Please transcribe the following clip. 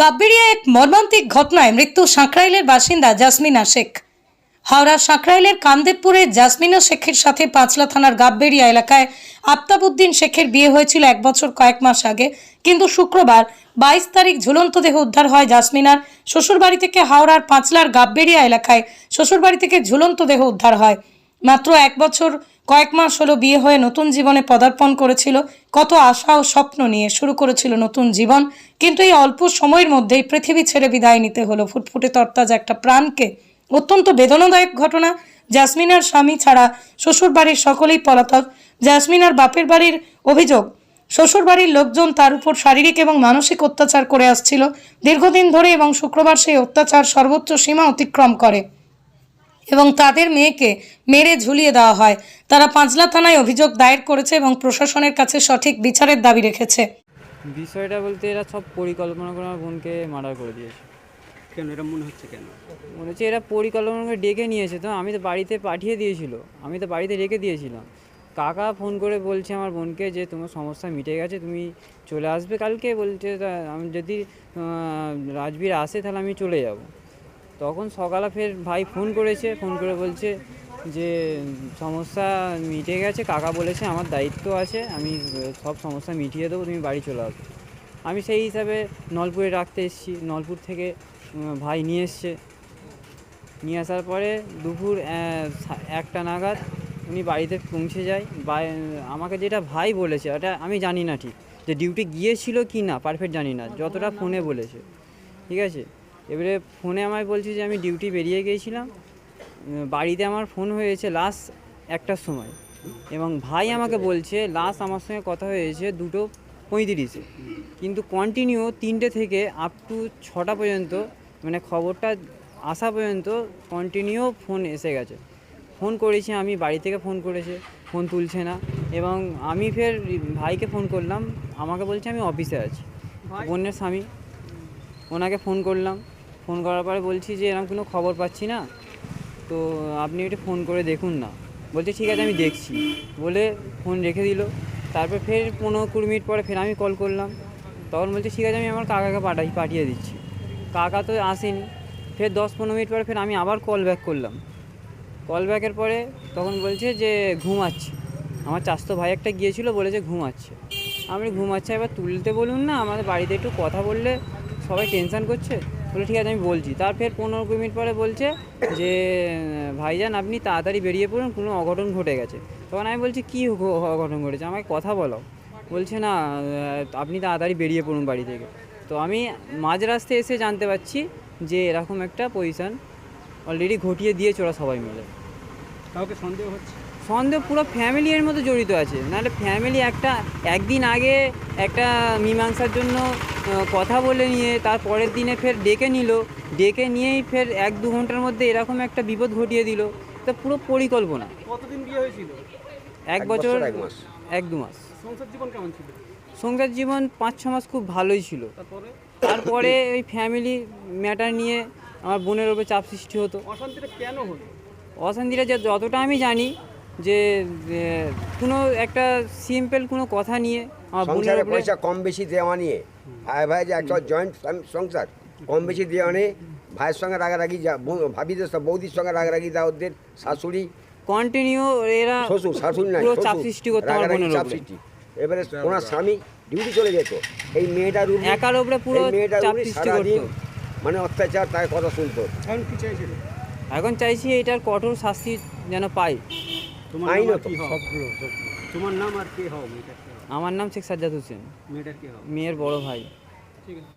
গাব্বিরিয়া এক মর্মান্তিক ঘটনায় মৃত্যু সাঁকরাইলের বাসিন্দা জাসমিনা শেখ। হাওড়া সাঁকরাইলের কামদেবপুরের জাসমিনা শেখের সাথে পাঁচলা থানার গাব্বেরিয়া এলাকায় আফতাবউদ্দিন শেখের বিয়ে হয়েছিল এক বছর কয়েক মাস আগে। কিন্তু শুক্রবার বাইশ তারিখ ঝুলন্ত দেহ উদ্ধার হয় জাসমিনার। শ্বশুরবাড়ি থেকে হাওড়ার পাঁচলার গাব্বেরিয়া এলাকায় শ্বশুরবাড়ি থেকে ঝুলন্ত দেহ উদ্ধার হয়। মাত্র এক বছর, কয়েক মাস হলো বিয়ে হয়ে নতুন জীবনে পদার্পণ করেছিল। কত আশা ও স্বপ্ন নিয়ে শুরু করেছিল নতুন জীবন। কিন্তু এই অল্প সময়ের মধ্যেই পৃথিবী ছেড়ে বিদায় নিতে হলো। ফুটফুটে তরতাজ একটা প্রাণকে। অত্যন্ত বেদনাদায়ক ঘটনা। জাসমিনার স্বামী ছাড়া শ্বশুরবাড়ির সকলেই পলাতক। জাসমিনার বাপের বাড়ির অভিযোগ, শ্বশুরবাড়ির লোকজন তার উপর শারীরিক এবং মানসিক অত্যাচার করে আসছিল। দীর্ঘদিন ধরে এবং শুক্রবার সেই অত্যাচার সর্বোচ্চ সীমা অতিক্রম করে। এবং তাদের মেয়েকে মেরে ঝুলিয়ে দেওয়া হয়। তারা পাঁচলা থানায় অভিযোগ দায়ের করেছে এবং প্রশাসনের কাছে সঠিক বিচারের দাবি রেখেছে। বিষয়টা বলতে এরা সব পরিকল্পনা করে আমার বোনকে মার্ডার করে দিয়েছে। কেন? এটা মনে হচ্ছে কেন? মনে হচ্ছে এরা পরিকল্পনা করে ডেকে নিয়েছে তো। আমি তো বাড়িতে পাঠিয়ে দিয়েছিল। আমি তো বাড়িতে রেখে দিয়েছিলাম। কাকা ফোন করে বলছে আমার বোনকে যে তোমার সমস্যা মিটে গেছে তুমি চলে আসবে কালকে। বলছে তা আমি যদি রাজবীর আসে তাহলে আমি চলে যাব। তখন সকালে ফের ভাই ফোন করেছে, ফোন করে বলছে যে, সমস্যা মিটে গেছে, কাকা বলেছে আমার দায়িত্ব আছে, আমি সব সমস্যা মিটিয়ে দেবো, তুমি বাড়ি চলে আসবে আমি সেই হিসাবে নলপুরে রাখতে এসেছি, নলপুর থেকে ভাই নিয়ে এসছে। নিয়ে আসার পরে দুপুর একটা নাগাদ উনি বাড়িতে পৌঁছে যায় আমাকে যেটা ভাই বলেছে, ওটা আমি জানি না ঠিক, যে ডিউটি গিয়েছিল কি না পারফেক্ট জানি না, যতটা ফোনে বলেছে। ঠিক আছে? এবারে ফোনে আমায় বলছে যে আমি ডিউটি বেরিয়ে গিয়েছিলাম। বাড়িতে আমার ফোন হয়েছে লাস্ট একটার সময় এবং ভাই আমাকে বলছে লাস্ট আমার সঙ্গে কথা হয়েছে দুটো পঁয়ত্রিশে। কিন্তু কন্টিনিউ তিনটে থেকে আপ টু ছটা পর্যন্ত মানে খবরটা আসা পর্যন্ত কন্টিনিউ ফোন এসে গেছে। ফোন করেছি আমি বাড়ি থেকে ফোন করেছে ফোন তুলছে না। এবং আমি ফের ভাইকে ফোন করলাম আমাকে বলছে আমি অফিসে আছি। বোনের স্বামী ওনাকে ফোন করলাম। ফোন করার পরে বলছি যে এরকম কোনো খবর পাচ্ছি না, তো আপনি একটু ফোন করে দেখুন না। বলছে, ঠিক আছে, আমি দেখছি। বলে ফোন রেখে দিল। তারপর ফের পনেরো কুড়ি মিনিট পরে ফের আমি কল করলাম। তখন বলছে, ঠিক আছে, আমি আমার কাকাকে পাঠাই, পাঠিয়ে দিচ্ছি। কাকা তো আসেনি। ফের দশ পনেরো মিনিট পরে ফের আমি আবার কল ব্যাক করলাম। কল ব্যাকের পরে তখন বলছে যে, ঘুমাচ্ছে। আমার চাস্তো ভাই একটা গিয়েছিল, বলেছে, ঘুমাচ্ছে। আমি ঘুমাচ্ছে, এবার তুলতে বলুন না, আমাদের বাড়িতে একটু কথা বললে সবাই টেনশান করছে? বলে, ঠিক আছে, আমি বলছি। তার ফের পনেরো কুড়ি মিনিট পরে বলছে যে, ভাইজান, আপনি তাড়াতাড়ি বেরিয়ে পড়ুন, কোনো অঘটন ঘটে গেছে। তখন আমি বলছি, কী অঘটন ঘটেছে? আমাকে কথা বলো। বলছে, না আপনি তাড়াতাড়ি বেরিয়ে পড়ুন বাড়ি থেকে। তো আমি মাঝ রাস্তায় এসে জানতে পারছি যে, এরকম একটা পজিশান অলরেডি ঘটিয়ে দিয়েছে ওরা সবাই মিলে। কাউকে সন্দেহ হচ্ছে? সন্দেহ পুরো ফ্যামিলি এর মধ্যে জড়িত আছে। নাহলে ফ্যামিলি একটা একদিন আগে একটা মীমাংসার জন্য কথা বলে নিয়ে তার পরের দিনে ফের ডেকে নিল। ডেকে নিয়েই ফের এক দু ঘণ্টার মধ্যে এরকম একটা বিপদ ঘটিয়ে দিল। তা পুরো পরিকল্পনা। কতদিন বিয়ে হয়েছিল? এক বছর এক দু মাস। সংসার জীবন কেমন ছিল? সংসার জীবন পাঁচ ছ মাস খুব ভালোই ছিল। তারপরে? তারপরে ওই ফ্যামিলি ম্যাটার নিয়ে আমার বোনের ওপর চাপ সৃষ্টি হতো। অশান্তিটা কেন হলো? অশান্তিটা যে যতটা আমি জানি যে কোনো একটা সিম্পল কোনো কথা নিয়ে আমার সংসারে পয়সা কম বেশি দেওয়া নিয়ে ভাই ভাই যে একটা জয়েন্ট সংসার কম বেশি দেওয়া নিয়ে ভাইয়ের সঙ্গে রাগারাগি যা বৌ- ভাবিদের সব বৌদির সঙ্গে রাগারাগি যা ওদের শাশুড়ি কন্টিনিউ এরা শ্বশুর শাশুড়ি নাই চাপ সৃষ্টি করতো আমার রাগারাগি চাপ সৃষ্টি এবারে ওনার স্বামী ডিউটি চলে যেত। এই মেয়েটার উপরে একার উপরে পুরো মেয়েটার চাপ উপরে সৃষ্টি সারাদিন করতো। মানে অত্যাচার তার কথা শুনতো। এখন এখন চাইছি এটার কঠোর শাস্তি যেন পাই। তোমার নাম আর কি হও তোমার নাম আর কে হও মেয়েটার কে হও আমার নাম শেখ সাজ্জাদ হোসেন। মেয়েটার কে হও মেয়ের বড় ভাই। ঠিক আছে।